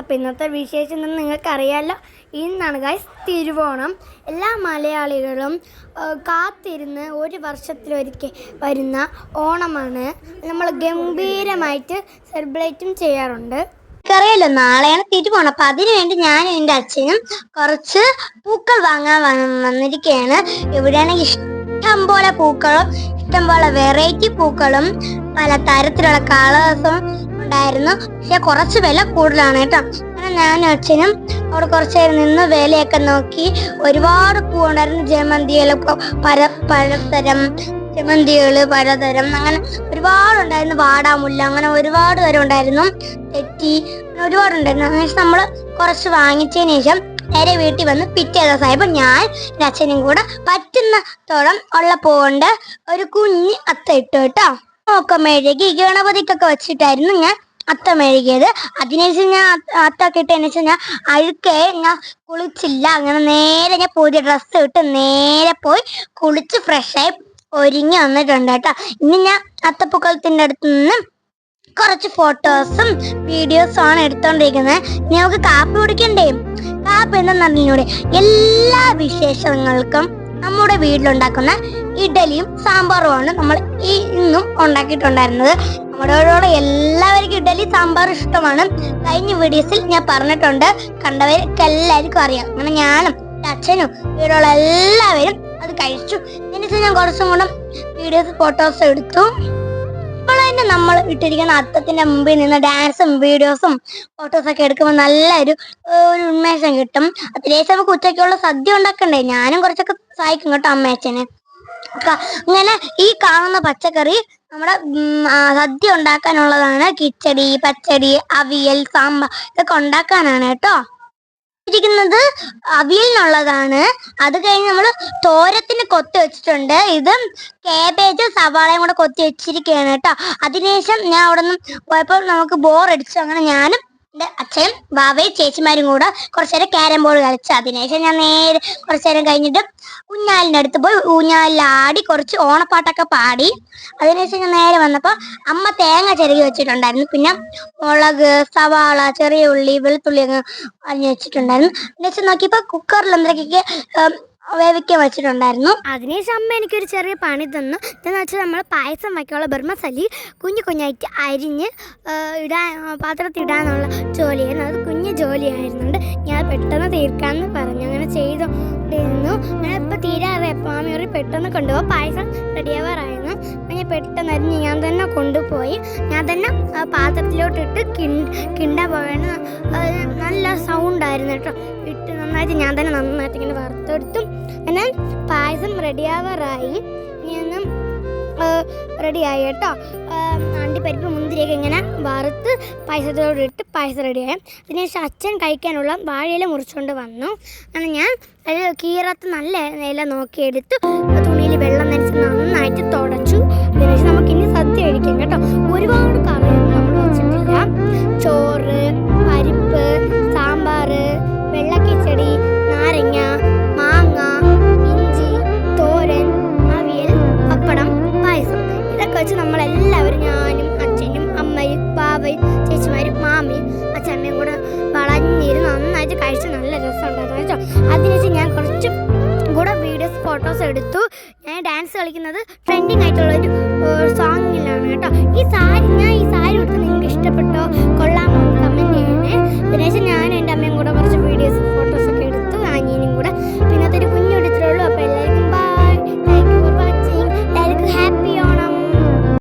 അപ്പോൾ ഇന്നത്തെ വിശേഷം എന്ന് നിങ്ങൾക്കറിയാമല്ലോ ഇന്നാണ് ഗൈസ് തിരുവോണം. എല്ലാ മലയാളികളും കാത്തിരുന്ന് ഒരു വർഷത്തിലൊരിക്കൽ വരുന്ന ഓണമാണ്. നമ്മൾ ഗംഭീരമായിട്ട് സെലിബ്രേറ്റും ചെയ്യാറുണ്ട്. എനിക്കറിയാലോ നാളെയാണ് തിരുവോണം. അപ്പൊ അതിനു വേണ്ടി ഞാനും എന്റെ അച്ഛനും കുറച്ച് പൂക്കൾ വാങ്ങാൻ വന്നിരിക്കുകയാണ് ഇവിടെയാണെങ്കിൽ ഇഷ്ടം പോലെ പൂക്കളും ഇഷ്ടം പോലെ വെറൈറ്റി പൂക്കളും പല തരത്തിലുള്ള കളേഴ്സും ഉണ്ടായിരുന്നു. പക്ഷെ കുറച്ച് വില കൂടുതലാണ് കേട്ടോ. അങ്ങനെ ഞാനും അച്ഛനും അവിടെ കുറച്ച് നേരം നിന്ന് വിലയൊക്കെ നോക്കി ഒരുപാട് പൂ ഉണ്ടായിരുന്നു ജമന്തികളൊക്കെ പല പലതരം ജമന്തികൾ പലതരം അങ്ങനെ ഒരുപാടുണ്ടായിരുന്നു. വാടാമുല്ല അങ്ങനെ ഒരുപാട് തരം ഉണ്ടായിരുന്നു. തെറ്റി അങ്ങനെ ഒരുപാടുണ്ടായിരുന്നു. അങ്ങനെ നമ്മൾ കുറച്ച് വാങ്ങിച്ചതിന് ശേഷം നേരെ വീട്ടിൽ വന്ന് പിറ്റേ ദിവസമായപ്പോൾ ഞാൻ അച്ഛനും കൂടെ പറ്റുന്നത്തോളം ഉള്ള പൂവുണ്ട്. ഒരു കുഞ്ഞ് അത്ത ഇട്ടു കേട്ടോ. നോക്കുമ്പോഴേക്ക് ഗണപതിക്കൊക്കെ വെച്ചിട്ടായിരുന്നു ഞാൻ അത്ത മെഴുകിയത് അതിനുശേഷം ഞാൻ അത്ത- അത്തൊക്കെ ഇട്ടതിന് ശേഷം ഞാൻ അഴുക്കെ ഞാൻ കുളിച്ചില്ല. അങ്ങനെ നേരെ ഞാൻ പുതിയ ഡ്രസ്സ് ഇട്ട് നേരെ പോയി കുളിച്ച് ഫ്രഷായി ഒരുങ്ങി വന്നിട്ടുണ്ട് കേട്ടോ. ഇനി ഞാൻ അത്തപ്പൂക്കളത്തിന്റെ അടുത്ത് നിന്ന് കുറച്ച് ഫോട്ടോസും വീഡിയോസും ആണ് എടുത്തോണ്ടിരിക്കുന്നത് ഇനി നമുക്ക് കാപ്പി കുടിക്കണ്ടേ? കാപ്പി എന്തെന്നറിഞ്ഞൂടെ എല്ലാ വിശേഷങ്ങൾക്കും നമ്മുടെ വീട്ടിലുണ്ടാക്കുന്ന ഇഡലിയും സാമ്പാറുമാണ് നമ്മൾ ഇന്നും ഉണ്ടാക്കിയിട്ടുണ്ടായിരുന്നത്. നമ്മുടെ ഇവിടെയുള്ള എല്ലാവർക്കും ഇഡലി സാമ്പാർ ഇഷ്ടമാണ്. കഴിഞ്ഞ വീഡിയോസിൽ ഞാൻ പറഞ്ഞിട്ടുണ്ട്. കണ്ടവർക്ക് എല്ലാവർക്കും അറിയാം. അങ്ങനെ ഞാനും അച്ഛനും ഇവിടെയുള്ള എല്ലാവരും അത് കഴിച്ചു. എന്നിട്ട് ഞാൻ കുറച്ചും കൂടെ വീഡിയോസ് ഫോട്ടോസ് എടുത്തു. ഇപ്പോൾ തന്നെ നമ്മൾ ഇട്ടിരിക്കുന്ന അത്തത്തിന്റെ മുമ്പിൽ നിന്ന് ഡാൻസും വീഡിയോസും ഫോട്ടോസ് ഒക്കെ എടുക്കുമ്പോൾ നല്ലൊരു ഒരു ഉന്മേഷം കിട്ടും. അതിലേശം നമുക്ക് ഉച്ചയ്ക്കുള്ള സദ്യ ഉണ്ടാക്കണ്ടേ? ഞാനും കുറച്ചൊക്കെ സഹായിക്കും കേട്ടോ അമ്മയച്ഛന്. അങ്ങനെ ഈ കാണുന്ന പച്ചക്കറി നമ്മുടെ സദ്യ ഉണ്ടാക്കാനുള്ളതാണ് കിച്ചടി പച്ചടി അവിയൽ സാമ്പാർ ഇതൊക്കെ ഉണ്ടാക്കാനാണ് കേട്ടോ. ഇരിക്കുന്നത് അവിയലിനുള്ളതാണ് അത് കഴിഞ്ഞ് നമ്മൾ തോരത്തിന് കൊത്തി വെച്ചിട്ടുണ്ട്. ഇത് കേബേജ് സവാളയും കൂടെ കൊത്തി വെച്ചിരിക്കുകയാണ് കേട്ടോ. അതിനുശേഷം ഞാൻ അവിടെ നിന്ന് പോയപ്പോൾ നമുക്ക് ബോർ അടിച്ചു. അങ്ങനെ ഞാനും അച്ഛനും ബാബയും ചേച്ചിമാരും കൂടെ കുറച്ചു നേരം ക്യാരം ബോർഡ് കളിച്ചു അതിനുശേഷം ഞാൻ നേരെ കുറച്ചു നേരം കഴിഞ്ഞിട്ട് ഊഞ്ഞാലിന്റെ അടുത്ത് പോയി. ഊഞ്ഞാലിലാടി കുറച്ച് ഓണപ്പാട്ടൊക്കെ പാടി. അതിനുശേഷം ഞാൻ നേരെ വന്നപ്പോൾ അമ്മ തേങ്ങ ചിരകി വെച്ചിട്ടുണ്ടായിരുന്നു. പിന്നെ മുളക് സവാള ചെറിയ ഉള്ളി വെളുത്തുള്ളി അങ്ങ് അരിഞ്ഞ് വെച്ചിട്ടുണ്ടായിരുന്നു. എന്നുവെച്ചാൽ നോക്കിയപ്പോൾ കുക്കറിൽ എന്തൊക്കെ വേവിക്കാൻ വെച്ചിട്ടുണ്ടായിരുന്നു. അതിനുശേഷം അമ്മ എനിക്കൊരു ചെറിയ പണി തന്നു. എന്താണെന്ന് വെച്ചാൽ നമ്മൾ പായസം വയ്ക്കാനുള്ള ബർമസലി കുഞ്ഞു കുഞ്ഞായിട്ട് അരിഞ്ഞ് ഇടാൻ പാത്രത്തിൽ ഇടാനുള്ള ജോലിയായിരുന്നു. അത് കുഞ്ഞു ജോലിയായിരുന്നുണ്ട്. ഞാൻ പെട്ടെന്ന് തീർക്കാമെന്ന് പറഞ്ഞു. അങ്ങനെ ചെയ്തോണ്ടിരുന്നു. അങ്ങനെ ഇപ്പോൾ തീരാതെ മാമി ഒരു പെട്ടെന്ന് കൊണ്ടുപോകാം പായസം ഞാൻ പെട്ടെന്ന് അരിഞ്ഞ് ഞാൻ തന്നെ കൊണ്ടുപോയി. ഞാൻ തന്നെ പാത്രത്തിലോട്ടിട്ട് കിണ്ട കിണ്ട പോയാണ് നല്ല സൗണ്ടായിരുന്നു കേട്ടോ. ഇട്ട് നന്നായിട്ട് ഞാൻ തന്നെ നന്നായിട്ട് ഇങ്ങനെ വറുത്തെടുത്തും. അങ്ങനെ പായസം റെഡിയാവാറായി. ഞാൻ റെഡിയായി കേട്ടോ. അണ്ടിപ്പരിപ്പ് മുന്തിരിയൊക്കെ ഇങ്ങനെ വറുത്ത് പായസത്തോട് ഇട്ട് പായസം റെഡിയായി. അതിനുശേഷം അച്ഛൻ കഴിക്കാനുള്ള വാഴയില മുറിച്ചുകൊണ്ട് വന്നു. അങ്ങനെ ഞാൻ കീറത്ത് നല്ല ഇല നോക്കിയെടുത്ത്. തുണിയിൽ വെള്ളം നനച്ച് നന്നായിട്ട് വെച്ച് നമ്മളെല്ലാവരും ഞാനും അച്ഛനും അമ്മയും പാവയും ചേച്ചിമാരും മാമയും അച്ഛമ്മയും കൂടെ വളഞ്ഞിരുന്ന് നന്നായിട്ട് കഴിച്ച് നല്ല രസമുണ്ടായിരുന്നു കേട്ടോ. അതിനുശേഷം ഞാൻ കുറച്ച് കൂടെ വീഡിയോസ് ഫോട്ടോസ് എടുത്തു. ഞാൻ ഡാൻസ് കളിക്കുന്നത് ട്രെൻഡിങ് ആയിട്ടുള്ള ഒരു സോങ്ങിലാണ് കേട്ടോ. ഈ സാരി ഞാൻ ഈ സാരി ഉടുത്ത് നിങ്ങൾക്ക് ഇഷ്ടപ്പെട്ടോ? കൊള്ളാമോ? കമന്റ് ചെയ്യണേ. അതിനുശേഷം ഞാൻ എന്റെ അമ്മയും കൂടെ